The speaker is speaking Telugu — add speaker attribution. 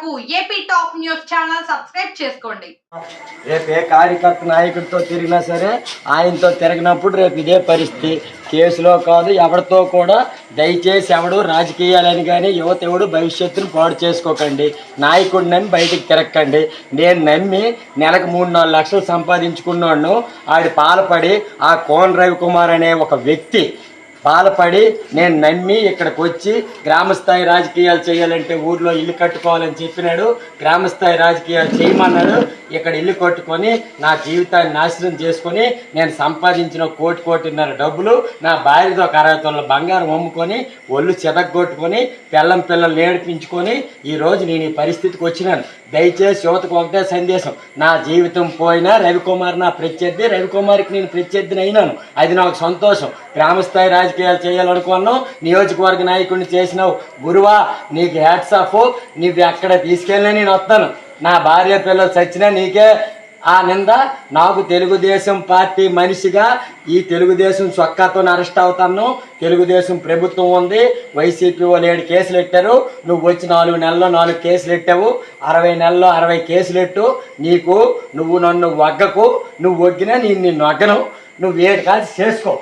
Speaker 1: కొరకు AP top news channel subscribe చేసుకోండి.
Speaker 2: రేపు ఏ కార్యకర్త నాయకుడితో తిరిగినా సరే ఆయనతో తిరిగినప్పుడు రేపు ఇదే పరిస్థితి. కేసులో కాదు ఎవరితో కూడా దయచేసి ఎవడు రాజకీయాలని కానీ యువత ఎవడు భవిష్యత్తును పాడు చేసుకోకండి. నాయకుడిని నమ్మి బయటికి తిరగకండి. నేను నమ్మి నెలకు మూడు నాలుగు లక్షలు సంపాదించుకున్నాను. ఆడి పాల్పడి ఆ కోన్ రవికుమార్ అనే ఒక వ్యక్తి బాధపడి నేను నమ్మి ఇక్కడికి వచ్చి గ్రామస్థాయి రాజకీయాలు చేయాలంటే ఊర్లో ఇల్లు కట్టుకోవాలని చెప్పినాడు. గ్రామస్థాయి రాజకీయాలు చేయమన్నాడు. ఇక్కడ ఇల్లు కట్టుకొని నా జీవితాన్ని నాశనం చేసుకొని నేను సంపాదించిన కోటి కోటిన్నర డబ్బులు నా భార్యతో ఒక అరవై తొమ్మిది బంగారం అమ్ముకొని ఒళ్ళు చెదగొట్టుకొని పిల్లం పిల్లలు నేర్పించుకొని ఈరోజు నేను ఈ పరిస్థితికి వచ్చినాను. దయచేసి యువతకు ఒకటే సందేశం. నా జీవితం పోయినా రవికుమార్ నా ప్రత్యర్థి. రవికుమార్కి నేను ప్రత్యర్థిని అయినాను. అది నాకు సంతోషం. గ్రామస్థాయి రాజకీయాలు చేయాలనుకున్నావు నియోజకవర్గ నాయకుడిని చేసినావు. గురువా నీకు హ్యాట్స్ ఆఫ్ నువ్వు ఎక్కడ తీసుకెళ్ళినా నేను వస్తాను. నా భార్య పిల్లలు చచ్చినా నీకే ఆ నింద. నాకు తెలుగుదేశం పార్టీ మనిషిగా ఈ తెలుగుదేశం చొక్కాతో అరెస్ట్ అవుతాను. తెలుగుదేశం ప్రభుత్వం ఉంది. వైసీపీ వాళ్ళు ఏడు కేసులు పెట్టారు నువ్వు వచ్చి నాలుగు నెలల్లో నాలుగు కేసులు పెట్టావు అరవై నెలల్లో అరవై కేసులు పెట్టు నీకు నువ్వు నన్ను వగ్గకు. నువ్వు వగ్గినా నేను నిన్ను వగ్గను. నువ్వు ఏడు కాల్సి చేసుకో.